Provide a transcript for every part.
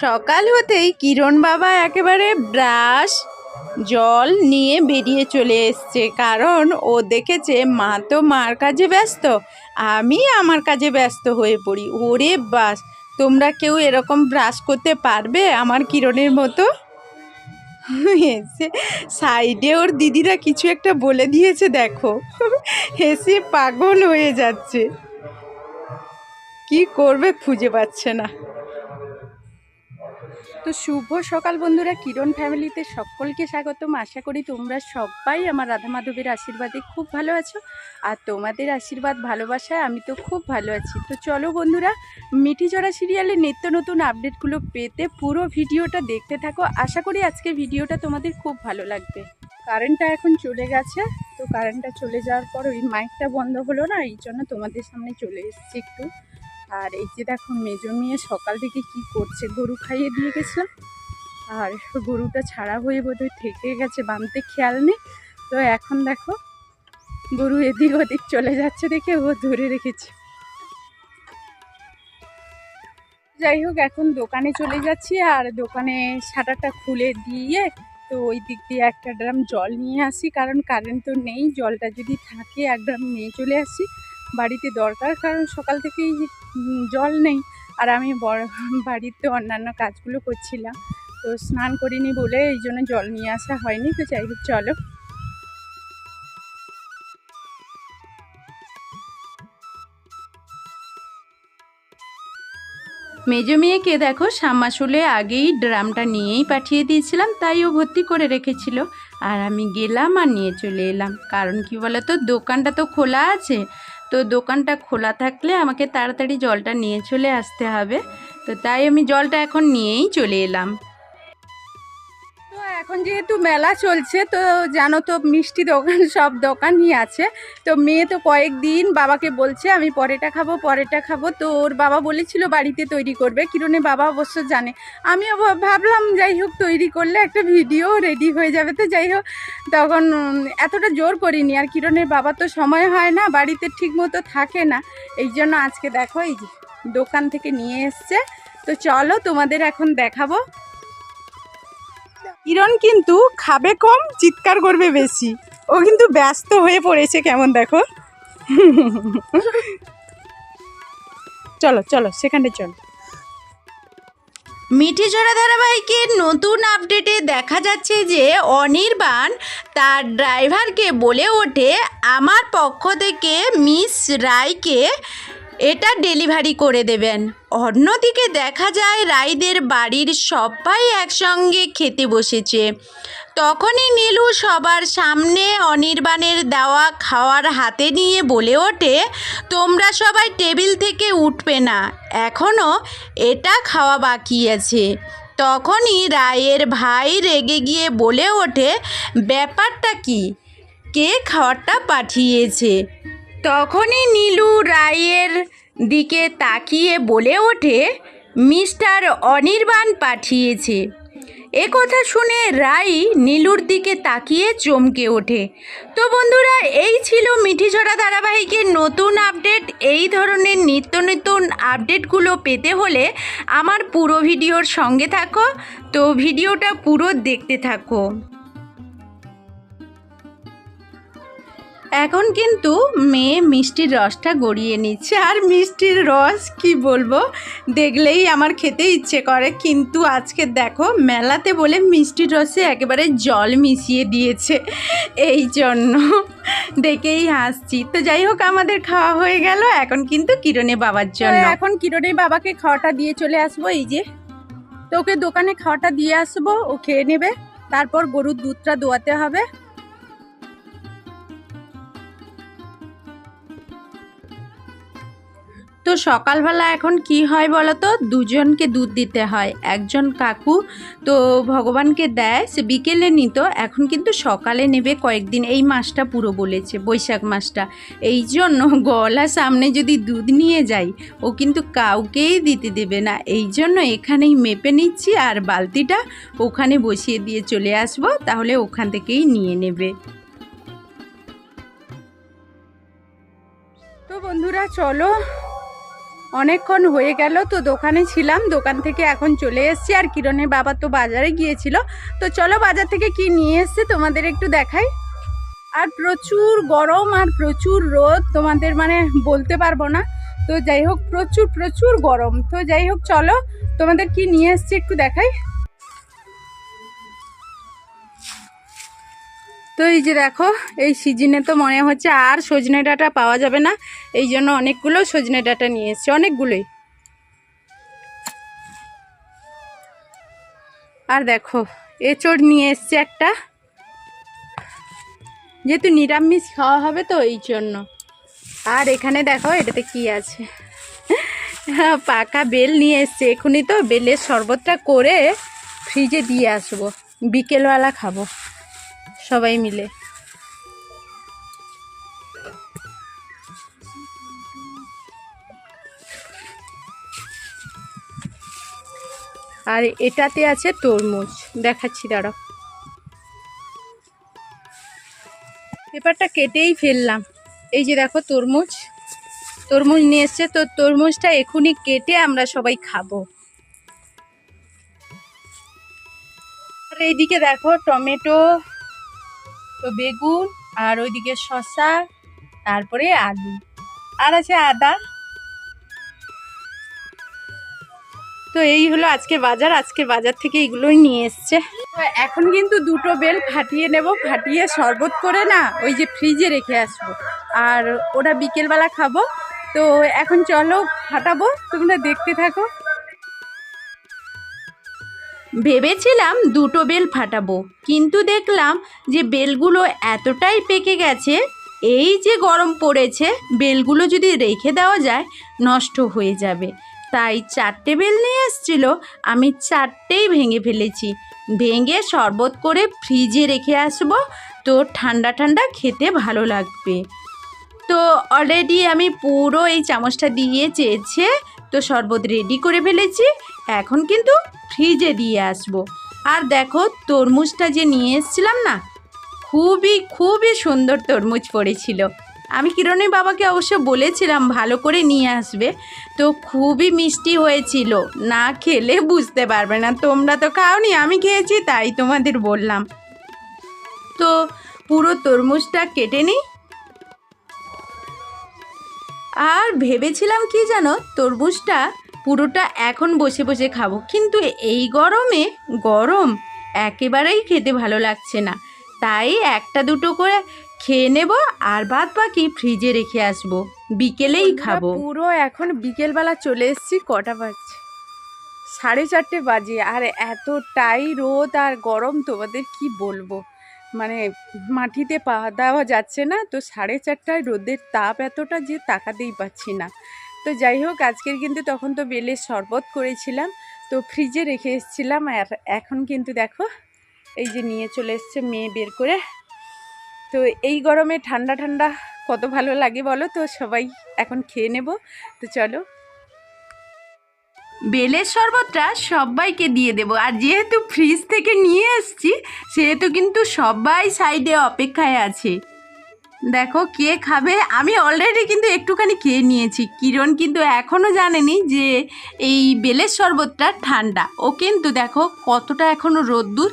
সকাল হতেই কিরণ বাবা একেবারে ব্রাশ, জল নিয়ে বেরিয়ে চলে এসছে। কারণ ও দেখেছে মা তো মার কাজে ব্যস্ত, আমি আমার কাজে ব্যস্ত হয়ে পড়ি। ওরে বাস, তোমরা কেউ এরকম ব্রাশ করতে পারবে আমার কিরণের মতো? হেসে সাইডে ওর দিদিরা কিছু একটা বলে দিয়েছে, দেখো। হেসে পাগল হয়ে যাচ্ছে। কি করবে খুঁজে পাচ্ছে না। তো শুভ সকাল বন্ধুরা। কিরণ ফ্যামিলিতে সকলকে স্বাগতম। আশা করি তোমরা সবাই আমার রাধা মাধবের আশীর্বাদে খুব ভালো আছো। আর তোমাদের আশীর্বাদ ভালোবাসায় আমি তো খুব ভালো আছি। তো চলো বন্ধুরা, মিঠি জড়া সিরিয়ালের নিত্য নতুন আপডেটগুলো পেতে পুরো ভিডিওটা দেখতে থাকো। আশা করি আজকে ভিডিওটা তোমাদের খুব ভালো লাগবে। কারেন্টটা এখন চলে গেছে। তো কারেন্টটা চলে যাওয়ার পর ওই মাইকটা বন্ধ হলো না, এই জন্য তোমাদের সামনে চলে এসেছি একটু। আর এই যে দেখো মেজো মেয়ে সকাল থেকে কি করছে? গরু খাইয়ে দিয়ে গেছিলাম। আর গরুটা ছাড়া হয়ে বোধহয় থেকে গেছে বাঁধতে খেয়াল নেই। তো এখন দেখো, গরু এদিক ওদিক চলে যাচ্ছে দেখে ও ধরে রেখেছে। যাই হোক, এখন দোকানে চলে যাচ্ছি আর দোকানে শাটারটা খুলে দিয়ে তো ওই দিক দিয়ে একটা ড্রাম জল নিয়ে আসি, কারণ কারেন্ট তো নেই। জলটা যদি থাকে, এক ড্রাম নিয়ে চলে আসি। বাড়িতে দরকার, কারণ সকাল থেকেই জল নেই। আর আমি বড় বাড়িতে অন্যান্য কাজগুলো করছিলাম। তো স্নান করিনি বলে এই জন্য জল নিয়ে আসা হয়নি। তো যাই হোক, চলো। মেজো মেয়েকে দেখো সামাসুলে আগেই ড্রামটা নিয়েই পাঠিয়ে দিয়েছিলাম, তাই ও ভর্তি করে রেখেছিল। আর আমি গেলাম আর নিয়ে চলে এলাম। কারণ কি বলো তো দোকানটা তো খোলা আছে। তো দোকানটা খোলা থাকলে আমাকে তাড়াতাড়ি জলটা নিয়ে চলে আসতে হবে। তো তাই আমি জলটা এখন নিয়েই চলে এলাম। এখন যেহেতু মেলা চলছে, তো জানো তো মিষ্টি দোকান, সব দোকানই আছে। তো মেয়ে তো কয়েকদিন বাবাকে বলছে, আমি পরেটা খাব পরেটা খাব। তো ওর বাবা বলেছিল, বাড়িতে তৈরি করবে। কিরণে বাবা অবশ্য জানে। ভাব- ভাবলাম, যাই হোক, তৈরি করলে একটা ভিডিও রেডি হয়ে যাবে। তো যাই হোক, তখন এতটা জোর করিনি। আর কিরণের বাবা তো সময় হয় না, বাড়িতে ঠিক মতো থাকে না। এই জন্য আজকে দেখো, এই দোকান থেকে নিয়ে এসছে। তো চলো তোমাদের এখন দেখাবো। কিরণ কিন্তু খাবে কম, চিৎকার করবে বেশি। ও কিন্তু ব্যস্ত হয়ে পড়েছে কেমন দেখো। চলো চলো সেখানে চলো। মিঠি জোড়া ধারাবাহিকের নতুন আপডেটে দেখা যাচ্ছে যে অনির্বাণ তার ড্রাইভারকে বলে ওঠে, আমার পক্ষ থেকে মিস রায়কে এটা ডেলিভারি করে দেবেন। অন্যদিকে দেখা যায় রায়দের বাড়ির সবাই একসঙ্গে খেতে বসেছে। তখনই নীলু সবার সামনে অনির্বাণের দেওয়া খাওয়ার হাতে নিয়ে বলে ওঠে, তোমরা সবাই টেবিল থেকে উঠবে না এখনও এটা খাওয়া বাকি আছে। তখনই রায়ের ভাই রেগে গিয়ে বলে ওঠে, ব্যাপারটা কি? কে খাওয়ারটা পাঠিয়েছে? তখনই নীলু রায়ের দিকে তাকিয়ে বলে ওঠে, মিস্টার অনির্বাণ পাঠিয়েছে। এ কথা শুনে রাই নীলুর দিকে তাকিয়ে চমকে ওঠে। তো বন্ধুরা, এই ছিল মিঠিঝরা ধারাবাহিকের নতুন আপডেট। এই ধরনের নিত্য নতুন আপডেটগুলো পেতে হলে আমার পুরো ভিডিওর সঙ্গে থাকো। তো ভিডিওটা পুরো দেখতে থাকো। এখন কিন্তু মেয়ে মিষ্টির রসটা গড়িয়ে নিচ্ছে। আর মিষ্টির রস কি বলব? দেখলেই আমার খেতে ইচ্ছে করে। কিন্তু আজকে দেখো মেলাতে বলে মিষ্টির রসে একেবারে জল মিশিয়ে দিয়েছে। এই জন্য দেখেই হাসছি। তো যাই হোক আমাদের খাওয়া হয়ে গেল। এখন কিন্তু কিরণে বাবার জন্য। এখন কিরণে বাবাকে খাওয়াটা দিয়ে চলে আসব এই যে। তো ওকে দোকানে খাওয়াটা দিয়ে আসব ও খেয়ে নেবে। তারপর গরুর দুধটা দোয়াতে হবে। তো সকালবেলা এখন কি হয় বলো তো দুজনকে দুধ দিতে হয়, একজন কাকু তো ভগবানকে দেয়, সে বিকেলে নিত, এখন কিন্তু সকালে নেবে কয়েকদিন, এই মাসটা পুরো বলেছে, বৈশাখ মাসটা। এই জন্য গলা সামনে যদি দুধ নিয়ে যাই, ও কিন্তু কাউকেই দিতে দেবে না। এই জন্য এখানেই মেপে নিচ্ছি আর বালতিটা ওখানে বসিয়ে দিয়ে চলে আসব, তাহলে ওখান থেকেই নিয়ে নেবে। তো বন্ধুরা, চলো অনেকক্ষণ হয়ে গেল তো দোকানে ছিলাম, দোকান থেকে এখন চলে এসছি। আর কিরণের বাবা তো বাজারে গিয়েছিল। তো চলো বাজার থেকে কি নিয়ে এসছে তোমাদের একটু দেখাই। আর প্রচুর গরম আর প্রচুর রোদ, তোমাদের মানে বলতে পারব না। তো যাই হোক, প্রচুর প্রচুর গরম। তো যাই হোক, চলো তোমাদের কি নিয়ে এসছি একটু দেখাই। তো এই যে দেখো, এই সিজনে তো মনে হচ্ছে আর সজনে ডাঁটা পাওয়া যাবে না। এই জন্য অনেকগুলো সজনে ডাঁটা নিয়ে এসছে, অনেকগুলোই। আর দেখো, এঁচড় নিয়ে এসছে একটা। যেহেতু নিরামিষ খাওয়া হবে তো এই জন্য। আর এখানে দেখো, এটাতে কি আছে? পাকা বেল নিয়ে এসছে। এখনই তো বেলের শরবতটা করে ফ্রিজে দিয়ে আসব। বিকেলবেলা খাব। সবাই মিলে। আর এটাতে আছে তরমুজ। দেখাচ্ছি, দাঁড়াও। পেপারটা কেটেই ফেললাম। এই যে দেখো তরমুজ। তরমুজ নিয়ে এসছে। তো তরমুজটা এখনই কেটে আমরা সবাই খাব। আর এইদিকে দেখো টমেটো তো বেগুন আর ওইদিকে শসা, তারপরে আলু। আর আছে আদা। তো এই হলো আজকে বাজার আজকে বাজার থেকে এইগুলোই নিয়ে এসছে। এখন কিন্তু দুটো বেল ফাটিয়ে নেব, ফাটিয়ে শরবত করে না ওই যে ফ্রিজে রেখে আসব। আর ওটা বিকেলবেলা খাব। তো এখন চলো ফাটাবো, তোমরা দেখতে থাকো। ভেবেছিলাম দুটো বেল ফাটাবো, কিন্তু দেখলাম যে বেলগুলো এতটাই পেকে গেছে, এই যে গরম পড়েছে, বেলগুলো যদি রেখে দেওয়া যায়, নষ্ট হয়ে যাবে। তাই চারটে বেল নিয়ে এসছিল, আমি চারটেই ভেঙে ফেলেছি। ভেঙে শরবত করে ফ্রিজে রেখে আসব, তো ঠান্ডা ঠান্ডা খেতে ভালো লাগবে। তো অলরেডি আমি পুরো এই চামচটা দিয়ে চেয়েছে, তো শরবত রেডি করে ফেলেছি। এখন কিন্তু ফ্রিজে দিয়ে আসব। আর দেখো, তরমুজটা যে নিয়ে এসেছিলাম না, খুবই খুবই সুন্দর তরমুজ পড়েছিল। আমি কিরণের বাবাকে অবশ্য বলেছিলাম, ভালো করে নিয়ে আসবে। তো খুবই মিষ্টি হয়েছিল। না খেলে বুঝতে পারবে না, তোমরা তো খাওনি, আমি খেয়েছি, তাই তোমাদের বললাম। তো পুরো তরমুজটা কেটে নিই। আর ভেবেছিলাম কি জানো, তরমুজটা পুরোটা এখন বসে বসে খাব। কিন্তু এই গরমে গরম একেবারেই খেতে ভালো লাগছে না। তাই একটা দুটো করে খেয়ে নেব আর বাদ বাকি ফ্রিজে রেখে আসব। বিকেলেই খাব। পুরো এখন বিকেলবেলা চলে এসেছি কটা বাজছে? সাড়ে চারটে বাজে আর এতটাই রোদ আর গরম তোমাদের কি বলব? মানে মাটিতে পা দেওয়া যাচ্ছে না তো সাড়ে চারটায় রোদের তাপ এতটা যে তাকাতেই পাচ্ছি না। তো যাই হোক, আজকের কিন্তু তখন তো বেলের শরবত করেছিলাম। তো ফ্রিজে রেখে এসেছিলাম আর এখন কিন্তু দেখো, এই যে নিয়ে চলে এসছে মেয়ে বের করে। তো এই গরমে ঠান্ডা ঠান্ডা কত ভালো লাগে বলো তো? সবাই এখন খেয়ে নেব। তো চলো। বেলের শরবতটা সবাইকে দিয়ে দেবো। আর যেহেতু ফ্রিজ থেকে নিয়ে এসছি, সেহেতু কিন্তু সবাই সাইডে অপেক্ষায় আছে। দেখো কে খাবে? আমি অলরেডি কিন্তু একটুখানি খেয়ে নিয়েছি। কিরণ কিন্তু এখনও জানেনি যে এই বেলের শরবতটা ঠান্ডা। ও কিন্তু দেখো কতটা এখনও রোদ্দুর।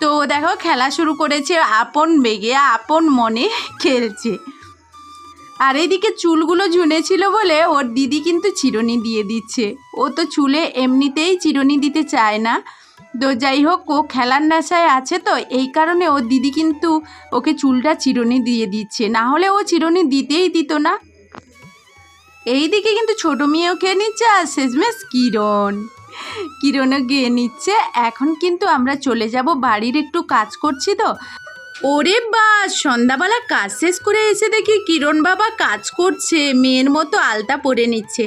তো দেখো খেলা শুরু করেছে, আপন বেগে, আপন মনে খেলছে। আর এইদিকে চুলগুলো ঝুনেছিল বলে ওর দিদি কিন্তু চিরুনি দিয়ে দিচ্ছে। ও তো চুলে এমনিতেই চিরুনি দিতে চায় না। তো যাই হোক, ও খেলার নেশায় আছে তো, এই কারণে ওর দিদি কিন্তু ওকে চুলটা চিরুনি দিয়ে দিচ্ছে। না হলে ও চিরুনি দিতেই দিত না। এই দিকে কিন্তু ছোট মেয়েও খেয়ে নিচ্ছে আর শেষমেশ কিরণ। কিরণও গিয়ে নিচ্ছে। এখন কিন্তু আমরা চলে যাব, বাড়ির একটু কাজ করছি তো। ওরে বা সন্ধ্যাবেলা কাজ শেষ করে এসে দেখি কিরণ বাবা কাজ করছে, মেয়ের মতো আলতা পরে নিচ্ছে।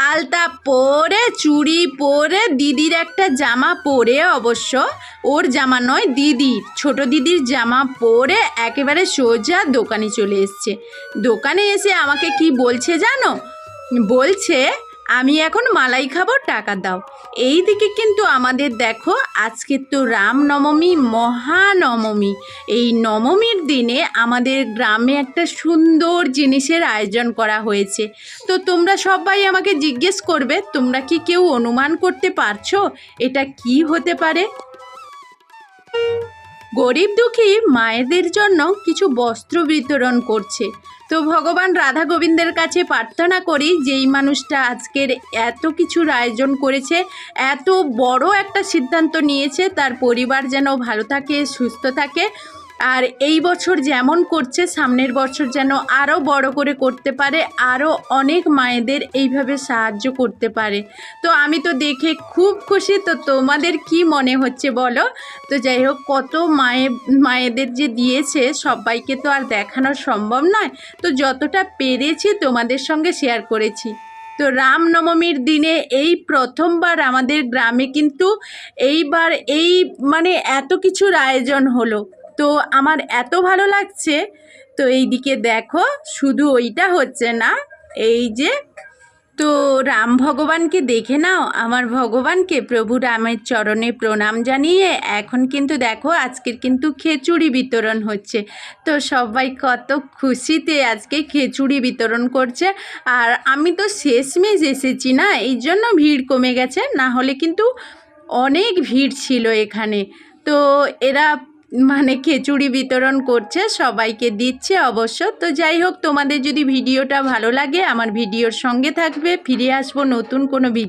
আলতা পরে, চুড়ি পরে, দিদির একটা জামা পরে অবশ্য। ওর জামা নয়, দিদির। ছোট দিদির জামা পরে একেবারে সোজা দোকানে চলে এসছে। দোকানে এসে আমাকে কি বলছে জানো? বলছে আমি এখন মালাই খাব টাকা দাও। এই দিকে কিন্তু আমাদের দেখো, আজকে তো রামনবমী, মহানবমী। এই নবমীর দিনে আমাদের গ্রামে একটা সুন্দর জিনিসের আয়োজন করা হয়েছে। তো তোমরা সবাই আমাকে জিজ্ঞেস করবে, তোমরা কি কেউ অনুমান করতে পারছ? এটা কি হতে পারে? গরিব দুঃখী মায়েদের জন্য কিছু বস্ত্র বিতরণ করছে। তো ভগবান রাধা গোবিন্দের কাছে প্রার্থনা করি যেই মানুষটা আজকের এত কিছুর আয়োজন করেছে, এত বড় একটা সিদ্ধান্ত নিয়েছে, তার পরিবার যেন ভালো থাকে, সুস্থ থাকে। আর এই বছর যেমন করছে, সামনের বছর যেন আরও বড় করে করতে পারে, আরও অনেক মায়েদের এইভাবে সাহায্য করতে পারে। তো আমি তো দেখে খুব খুশি। তো তোমাদের কি মনে হচ্ছে বলো? তো যাই হোক, কত মায়ে, মায়েদের যে দিয়েছে, সবাইকে তো আর দেখানো সম্ভব নয়। তো যতটা পেরেছি তোমাদের সঙ্গে শেয়ার করেছি। তো রামনবমীর দিনে এই প্রথমবার আমাদের গ্রামে কিন্তু এইবার এই মানে এত কিছুর আয়োজন হলো। তো আমার এত ভালো লাগছে। তো এই দিকে দেখো, শুধু ওইটা হচ্ছে না, এই যে, তো রাম ভগবানকে দেখে নাও, আমার ভগবানকে প্রভু রামের চরণে প্রণাম জানিয়ে এখন কিন্তু দেখো, আজকের কিন্তু খিচুড়ি বিতরণ হচ্ছে। তো সবাই কত খুশিতে আজকে খিচুড়ি বিতরণ করছে। আর আমি তো শেষমেশ এসেছি না, এই জন্য ভিড় কমে গেছে, না হলে কিন্তু অনেক ভিড় ছিল এখানে। তো এরা মানে খিচুড়ি বিতরণ করছে, সবাইকে দিচ্ছে অবশ্য। তো যাই হোক, তোমাদের যদি ভিডিওটা ভালো লাগে, আমার ভিডিওর সঙ্গে থাকবে। ফিরে আসব নতুন কোনো ভিডিও